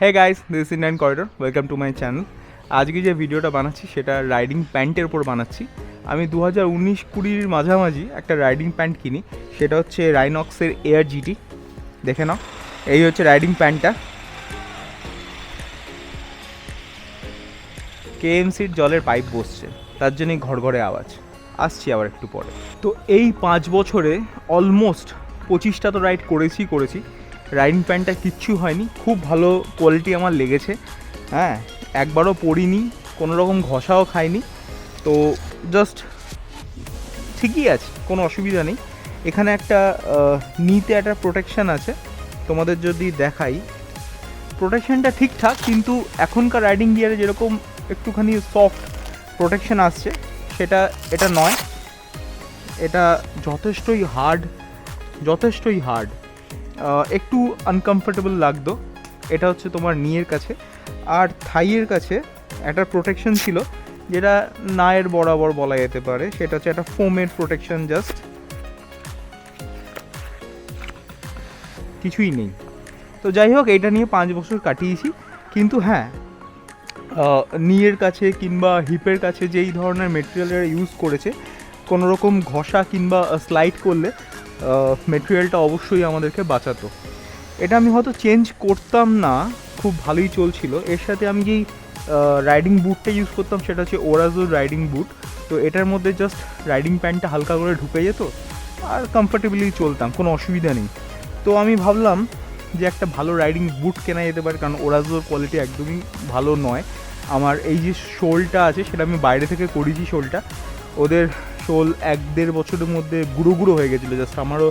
Hey guys this Indian corridor welcome to my channel আজকে যে ভিডিওটা বানাচ্ছি, সেটা রাইডিং প্যান্টের উপর বানাচ্ছি। আমি দু হাজার উনিশ কুড়ির মাঝামাঝি একটা রাইডিং প্যান্ট কিনি। সেটা হচ্ছে রাইনক্সের এয়ার জিটি দেখে নাও। এই হচ্ছে রাইডিং প্যান্টটা কেএমসির জলের পাইপ বসছে। তার জন্যই ঘর ঘরে আওয়াজ। আসছি আবার একটু পরে। তো এই পাঁচ বছরে অলমোস্ট পঁচিশটা তো রাইড করেছি করেছি। রাইডিং প্যান্টটা কিচ্ছু হয়নি। খুব ভালো কোয়ালিটি আমার লেগেছে। হ্যাঁ একবারও পরিনি কোনো রকম ঘষাও খাইনি। তো জাস্ট ঠিকই আছে, কোনো অসুবিধা নেই। এখানে একটা নিতে একটা প্রোটেকশান আছে। তোমাদের যদি দেখাই প্রোটেকশানটা ঠিকঠাক, কিন্তু এখনকার রাইডিং গিয়ারে যেরকম একটুখানি সফট প্রোটেকশান আসছে, সেটা, এটা নয়। এটা যথেষ্টই হার্ড যথেষ্টই হার্ড একটু আনকমফোর্টেবল লাগতো। এটা হচ্ছে তোমার নিয়ের কাছে। আর থাইয়ের কাছে একটা প্রোটেকশন ছিল, যেটা নায়ের বরাবর বলা যেতে পারে। সেটা হচ্ছে একটা ফোমের প্রোটেকশন জাস্ট কিছুই নেই। তো যাই হোক, এটা নিয়ে পাঁচ বছর কাটিয়েছি। কিন্তু হ্যাঁ নিয়ের কাছে কিংবা হিপের কাছে যেই ধরনের মেটেরিয়ালের ইউজ করেছে কোনো রকম ঘষা কিংবা স্লাইড করলে মেটেরিয়ালটা অবশ্যই আমাদেরকে বাঁচাতো। এটা আমি হয়তো চেঞ্জ করতাম না, খুব ভালোই চলছিল। এর সাথে আমি যেই রাইডিং বুটটা ইউজ করতাম সেটা হচ্ছে ওরাজোর রাইডিং বুট তো এটার মধ্যে জাস্ট রাইডিং প্যান্টটা হালকা করে ঢুকে যেত আর কমফর্টেবলি চলতাম, কোনো অসুবিধা নেই। তো আমি ভাবলাম যে একটা ভালো রাইডিং বুট কেনা যেতে পারে, কারণ ওরাজোর কোয়ালিটি একদমই ভালো নয়। আমার এই যে শোলটা আছে, সেটা আমি বাইরে থেকে করেছি শোলটা। ওদের শোল এক দেড় বছরের মধ্যে গুঁড়ো গুঁড়ো হয়ে গেছিল। জাস্ট আমারও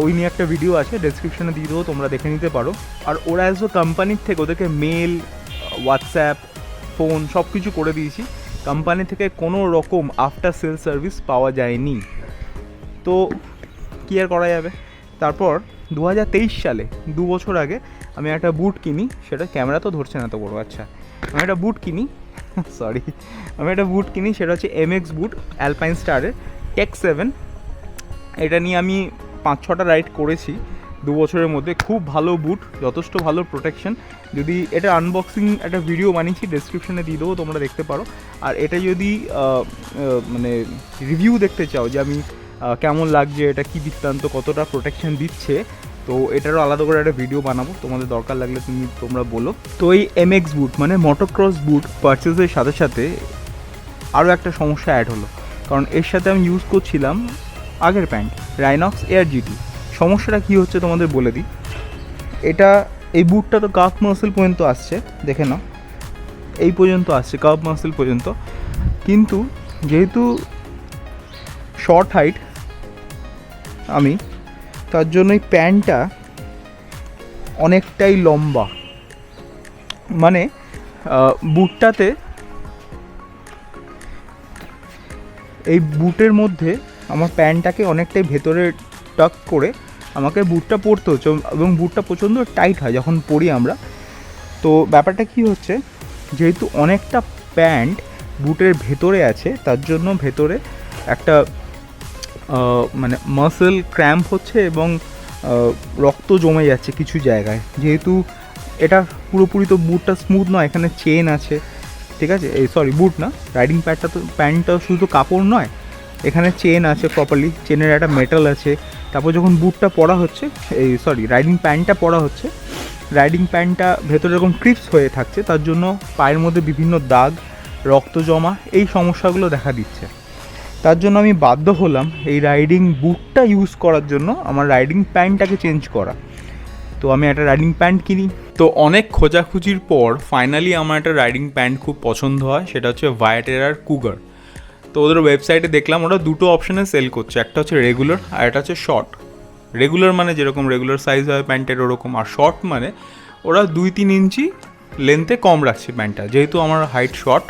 ওই নিয়ে একটা ভিডিও আছে ডেসক্রিপশনে দিয়ে দেবো, তোমরা দেখে নিতে পারো। আর ওরা অ্যাজ কোম্পানির থেকে ওদেরকে মেল হোয়াটসঅ্যাপ ফোন সব কিছু করে দিয়েছি। কোম্পানি থেকে কোনো রকম আফটার সেল সার্ভিস পাওয়া যায়নি। তো কী আর করা যাবে? তারপর দু হাজার তেইশ সালে, দু বছর আগে আমি একটা বুট কিনি, সেটা ক্যামেরা তো ধরছে না তো বড় আচ্ছা। আমি একটা বুট কিনি সরি আমি একটা বুট কিনি, সেটা হচ্ছে এম এক্স বুট অ্যালপাইন স্টারের টেক সেভেন এটা নিয়ে আমি পাঁচ ছটা রাইড করেছি দু বছরের মধ্যে। খুব ভালো বুট যথেষ্ট ভালো প্রোটেকশন যদি এটা আনবক্সিং একটা ভিডিও বানিয়েছি ডেসক্রিপশনে দিয়ে দেবো, তোমরা দেখতে পারো। আর এটা যদি মানে রিভিউ দেখতে চাও যে আমি কেমন লাগছে, এটা কি বৃত্তান্ত, কতটা প্রোটেকশন দিচ্ছে তো এটারও আলাদা করে একটা ভিডিও বানাবো। তোমাদের দরকার লাগলে তুমি তোমরা বলো। তো এই এম এক্স বুট মানে মটোক্রস বুট পারচেসের সাথে সাথে আরও একটা সমস্যা অ্যাড হলো। কারণ এর সাথে আমি ইউজ করছিলাম আগের প্যান্ট রাইনক্স এয়ার জিটি সমস্যাটা কী হচ্ছে তোমাদের বলে দিই। এটা, এই বুটটা তো কাপ মাসেল পর্যন্ত আসছে, দেখে নাও। এই পর্যন্ত আসছে কাপ মাসেল পর্যন্ত। কিন্তু যেহেতু শর্ট হাইট আমি তার জন্য এই প্যান্টটা অনেকটাই লম্বা। মানে বুটটাতে এই বুটের মধ্যে আমার প্যান্টটাকে অনেকটাই ভেতরে টাক করে আমাকে বুটটা পরতে হচ্ছে এবং বুটটা প্রচণ্ড টাইট হয় যখন পরি আমরা। তো ব্যাপারটা কি হচ্ছে, যেহেতু অনেকটা প্যান্ট বুটের ভেতরে আছে, তার জন্য ভেতরে একটা মানে মাসেল ক্র্যাম্প হচ্ছে এবং রক্ত জমে যাচ্ছে কিছু জায়গায়। যেহেতু এটা পুরোপুরি তো বুটটা স্মুথ নয়, এখানে চেন আছে। ঠিক আছে? এই সরি বুট না। রাইডিং প্যান্টটা তো প্যান্টটা শুধু কাপড় নয়, এখানে চেন আছে প্রপারলি চেনের একটা মেটাল আছে। তারপর যখন বুটটা পরা হচ্ছে, এই সরি রাইডিং প্যান্টটা পরা হচ্ছে রাইডিং প্যান্টটা ভেতরে এরকম ক্রিপস হয়ে থাকছে, তার জন্য পায়ের মধ্যে বিভিন্ন দাগ, রক্ত জমা, এই সমস্যাগুলো দেখা দিচ্ছে। তার জন্য আমি বাধ্য হলাম এই রাইডিং বুটটা ইউজ করার জন্য আমার রাইডিং প্যান্টটাকে চেঞ্জ করা। তো আমি একটা রাইডিং প্যান্ট কিনি। তো অনেক খোঁজাখুঁজির পর ফাইনালি আমার একটা রাইডিং প্যান্ট খুব পছন্দ হয়, সেটা হচ্ছে ভায়াটেরার কুগার তো ওদের ওয়েবসাইটে দেখলাম, ওরা দুটো অপশানে সেল করছে, একটা হচ্ছে রেগুলার আর একটা হচ্ছে শর্ট রেগুলার মানে যেরকম রেগুলার সাইজ হয় প্যান্টের ওরকম, আর শর্ট মানে ওরা দুই তিন ইঞ্চি লেন্থে কম রাখছে প্যান্টটা যেহেতু আমার হাইট শর্ট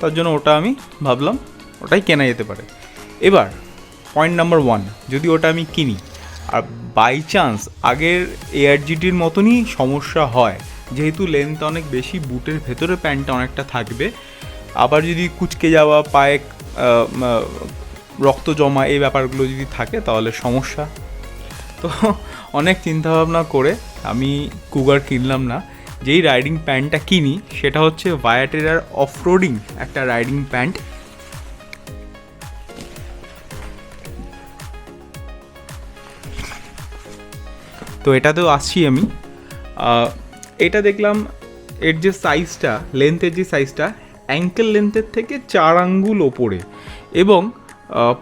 তার জন্য ওটা আমি ভাবলাম ওটাই কেনা যেতে পারে। এবার পয়েন্ট নাম্বার ওয়ান যদি ওটা আমি কিনি, আর বাই চান্স আগের এআরজিটির মতনই সমস্যা হয়, যেহেতু লেন্থ অনেক বেশি বুটের ভেতরে প্যান্টটা অনেকটা থাকবে, আবার যদি কুচকে যাওয়া, পায়ে রক্ত জমা, এই ব্যাপারগুলো যদি থাকে, তাহলে সমস্যা। তো অনেক চিন্তাভাবনা করে আমি কুগার কিনলাম না। যেই রাইডিং প্যান্টটা কিনি, সেটা হচ্ছে ভায়াটেরার অফরোডিং একটা রাইডিং প্যান্ট তো এটাতেও আসছি আমি। এটা দেখলাম এর যে সাইজটা লেন্থের যে সাইজটা অ্যাঙ্কেল লেন্থের থেকে চার আঙ্গুল ওপরে এবং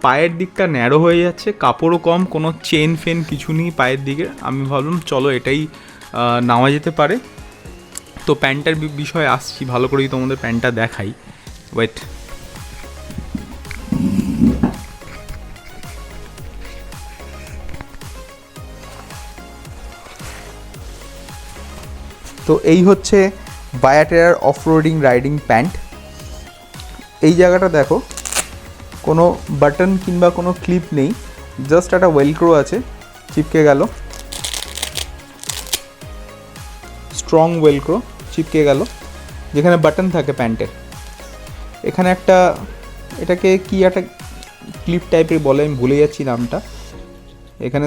পায়ের দিকটা ন্যারো হয়ে যাচ্ছে, কাপড়ও কম, কোনো চেন ফেন কিছু নেই পায়ের দিকে। আমি ভাবলাম, চলো এটাই নেওয়া যেতে পারে। তো প্যান্টটার বিষয়ে আসছি, ভালো করেই তোমাদের প্যান্টটা দেখাই। ওয়েট তো এই হচ্ছে বায়াটেরার অফ রোডিং রাইডিং প্যান্ট। এই জায়গাটা দেখো, কোনো বাটন কিংবা কোনো ক্লিপ নেই, জাস্ট একটা ওয়েলক্রো আছে, চিপকে গেল। স্ট্রং ওয়েলক্রো চিপকে গেল, যেখানে বাটন থাকে প্যান্টের। এখানে একটা, এটাকে কি একটা ক্লিপ টাইপের বলে, আমি ভুলে যাচ্ছি নামটা। এখানে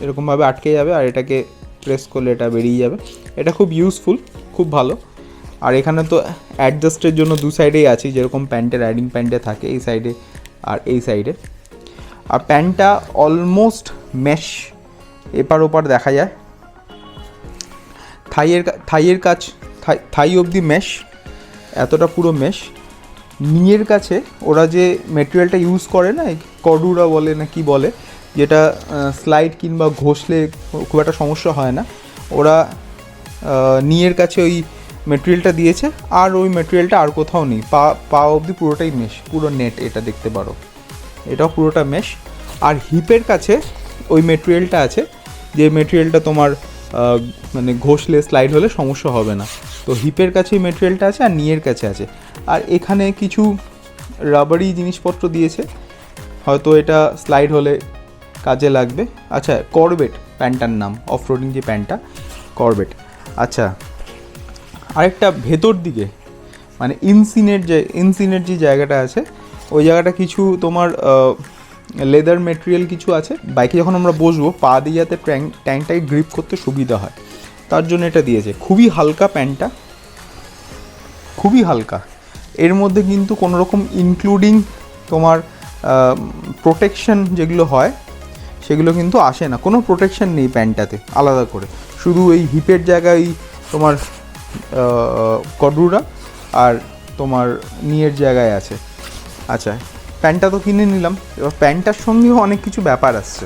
এরকমভাবে আটকে যাবে আর এটাকে প্রেস করলে এটা বেরিয়ে যাবে। এটা খুব ইউজফুল খুব ভালো। আর এখানে তো অ্যাডজাস্টের জন্য দু সাইডেই আছে, যেরকম প্যান্টে রাইডিং প্যান্টে থাকে এই সাইডে আর এই সাইডে আর প্যান্টটা অলমোস্ট মেশ এপার ওপার দেখা যায়। থাইয়ের থাইয়ের কাজ থাই- থাই অবধি মেশ এতটা পুরো মেশ নিয়ের কাছে ওরা যে মেটেরিয়ালটা ইউজ করে না কডুরা বলে না কি বলে যেটা স্লাইড কিংবা ঘষলে খুব একটা সমস্যা হয় না। ওরা নিয়ের কাছে ওই মেটেরিয়ালটা দিয়েছে, আর ওই মেটেরিয়ালটা আর কোথাও নেই। পা পা অবধি পুরোটাই মেশ পুরো নেট এটা দেখতে পারো। এটাও পুরোটা মেশ আর হিপের কাছে ওই মেটেরিয়ালটা আছে, যে মেটেরিয়ালটা তোমার মানে ঘষলে স্লাইড হলে সমস্যা হবে না। তো হিপের কাছে ওই মেটেরিয়ালটা আছে, আর নিয়ের কাছে আছে। আর এখানে কিছু রাবারি জিনিসপত্র দিয়েছে। হয়তো এটা স্লাইড হলে কাজে লাগবে। আচ্ছা করবেট প্যান্টটার নাম অফ রোডিং যে প্যান্টটা করবেট আচ্ছা আরেকটা ভেতর দিকে মানে ইনসিনের যে ইনসিনের যে জায়গাটা আছে, ওই জায়গাটা কিছু তোমার লেদার মেটেরিয়াল কিছু আছে বাইকে যখন আমরা বসবো, পা দিয়ে যাতে ট্যাঙ্ক ট্যাঙ্কটাকে গ্রিপ করতে সুবিধা হয়। তার জন্য এটা দিয়েছে। খুবই হালকা প্যান্টটা। খুবই হালকা। এর মধ্যে কিন্তু কোনো রকম ইনক্লুডিং তোমার প্রোটেকশন যেগুলো হয় সেগুলো কিন্তু আসে না। কোনো প্রোটেকশন নেই প্যান্টটাতে, আলাদা করে। শুধু এই হিপের জায়গায় তোমার কডরুরা আর তোমার নিয়ের জায়গায় আছে। আচ্ছা প্যান্টটা তো কিনে নিলাম। এবার প্যান্টটার সঙ্গেও অনেক কিছু ব্যাপার আসছে।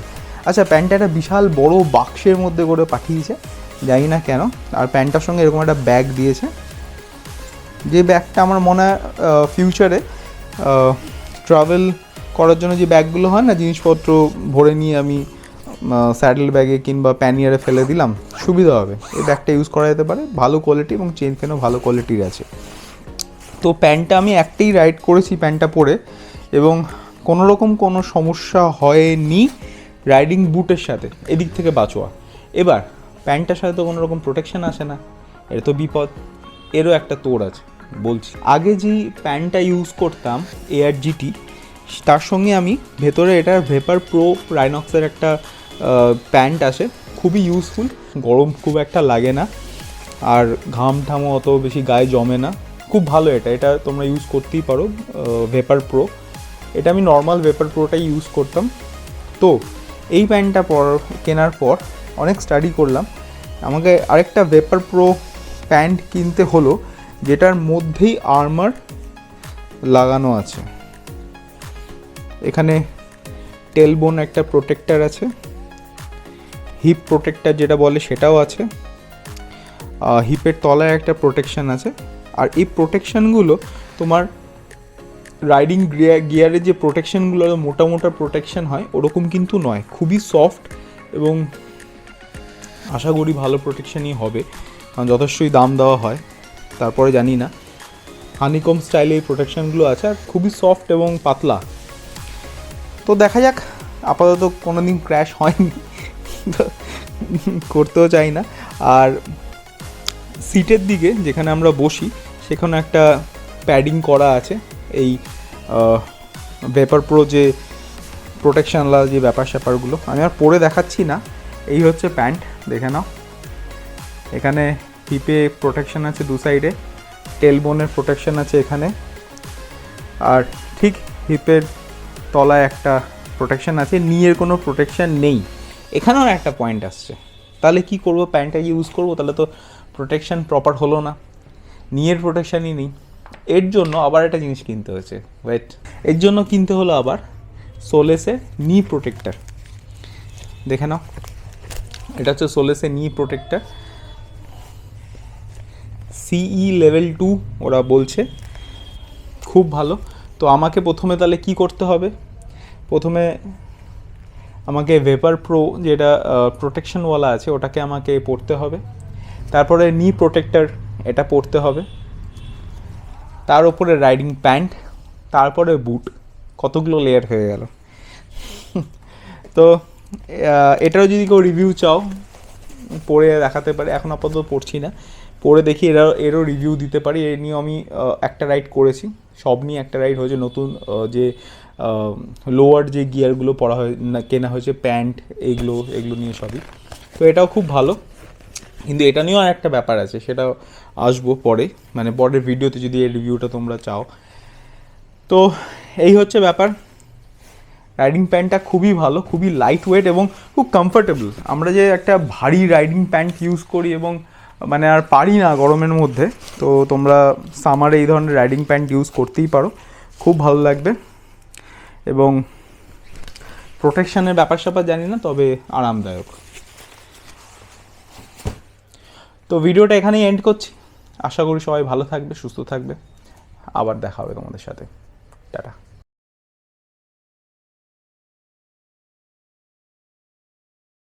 আচ্ছা প্যান্টটা একটা বিশাল বড় বাক্সের মধ্যে করে পাঠিয়েছে, জানি না কেন। আর প্যান্টটার সঙ্গে এরকম একটা ব্যাগ দিয়েছে। যে ব্যাগটা আমার মনে হয় ফিউচারে ট্রাভেল করার জন্য যে ব্যাগগুলো হয় না, জিনিসপত্র ভরে নিয়ে আমি স্যাডেল ব্যাগে কিংবা প্যানিয়ারে ফেলে দিলাম, সুবিধা হবে। এই ব্যাগটা ইউজ করা যেতে পারে, ভালো কোয়ালিটি এবং চেন ফেনও ভালো কোয়ালিটির আছে। তো প্যান্টটা আমি একটাই রাইড করেছি প্যান্টটা পরে এবং কোনো রকম কোনো সমস্যা হয়নি রাইডিং বুটের সাথে, এদিক থেকে বাঁচোয়া। এবার, প্যান্টটার সাথে তো কোনো রকম প্রোটেকশন আসে না এটা তো বিপদ, এরও একটা তোর আছে, বলছি। আগে যেই প্যান্টটা ইউজ করতাম এয়ার জিটি তার সঙ্গে আমি ভেতরে এটার ভেপার প্রো রাইনক্সের একটা প্যান্ট আসে খুবই ইউজফুল গরম খুব একটা লাগে না, আর ঘাম ঠামও অত বেশি গায়ে জমে না, খুব ভালো এটা এটা তোমরা ইউজ করতেই পারো ভেপার প্রো এটা আমি নর্মাল ভেপার প্রোটাই ইউজ করতাম। তো, এই প্যান্টটা পর, কেনার পর অনেক স্টাডি করলাম। আমাকে আরেকটা ভেপার প্রো প্যান্ট কিনতে হলো, যেটার মধ্যেই আর্মার লাগানো আছে। এখানে টেলবোন একটা প্রোটেক্টার আছে হিপ প্রোটেক্টার যেটা বলে সেটাও আছে হিপের তলায় একটা প্রোটেকশন আছে, আর এই প্রোটেকশনগুলো তোমার রাইডিং গিয়ারের যে প্রোটেকশনগুলো মোটা মোটা প্রোটেকশন হয়, ওরকম কিন্তু নয়। খুবই সফট এবং আশা করি ভালো প্রোটেকশানই হবে। কারণ যথেষ্টই দাম দেওয়া হয়, তারপরে জানি না। হানিকম স্টাইলে এই প্রোটেকশনগুলো আছে, আর খুবই সফট এবং পাতলা। তো দেখা যাক, আপাতত কোনো দিন ক্র্যাশ হয়নি করতেও চাই না। আর সিটের দিকে যেখানে আমরা বসি, সেখানে একটা প্যাডিং করা আছে। এই ভেপার প্রো যে প্রোটেকশনলা যে ব্যাপার স্যাপারগুলো, আমি আর পরে দেখাচ্ছি না। এই হচ্ছে প্যান্ট দেখে নাও। এখানে হিপে প্রোটেকশন আছে দু সাইডে টেলবোনের প্রোটেকশন আছে এখানে। আর ঠিক হিপের তলায় একটা প্রোটেকশন আছে, নিয়ের কোনো প্রোটেকশান নেই। এখানেও একটা পয়েন্ট আসছে। তাহলে কি করব? প্যান্টটা ইউজ করব? তাহলে তো প্রোটেকশন প্রপার হলো না। নিয়ের প্রোটেকশানই নেই। এর জন্য আবার একটা জিনিস কিনতে হয়েছে। ওয়েট এর জন্য কিনতে হলো আবার সোলেসের নি প্রোটেক্টার দেখে নাও। এটা হচ্ছে সোলেসের নি প্রোটেক্টর সিই লেভেল টু ওরা বলছে। খুব ভালো। তো আমাকে প্রথমে তাহলে কি করতে হবে? প্রথমে আমাকে ভেপার প্রো যেটা প্রোটেকশনওয়ালা আছে, ওটাকে আমাকে পড়তে হবে। তারপরে নি প্রোটেক্টর এটা পড়তে হবে। তার উপরে রাইডিং প্যান্ট তারপরে বুট কতগুলো লেয়ার হয়ে গেল। তো এটারও যদি কেউ রিভিউ চাও, পড়ে দেখাতে পারে, এখন আপাতত পড়ছি না। পড়ে দেখি এরা, এরও রিভিউ দিতে পারি, এ নিয়ে আমি একটা রাইড করেছি। সব নিয়ে একটা রাইড হয়েছে নতুন যে লোয়ার যে গিয়ারগুলো পরা হয়, না, কেনা হয়েছে প্যান্ট এগুলো এগুলো নিয়ে সবই। তো এটাও খুব ভালো। কিন্তু এটা নিয়েও একটা ব্যাপার আছে সেটা আসব পরে। মানে পরের ভিডিওতে যদি এই রিভিউটা তোমরা চাও। তো এই হচ্ছে ব্যাপার। রাইডিং প্যান্টটা খুবই ভালো, খুবই লাইট ওয়েট এবং খুব কমফোর্টেবল আমরা যে একটা ভারী রাইডিং প্যান্ট ইউজ করি এবং মানে আর পারি না গরমের মধ্যে, তো তোমরা সামারে এই ধরনের রাইডিং প্যান্ট ইউজ করতেই পারো। খুব ভালো লাগবে। এবং প্রোটেকশানের ব্যাপার স্যাপার জানি না, তবে আরামদায়ক। তো ভিডিওটা এখানেই এন্ড করছি। আশা করি সবাই ভালো থাকবে, সুস্থ থাকবে। আবার দেখা হবে তোমাদের সাথে। টাটা।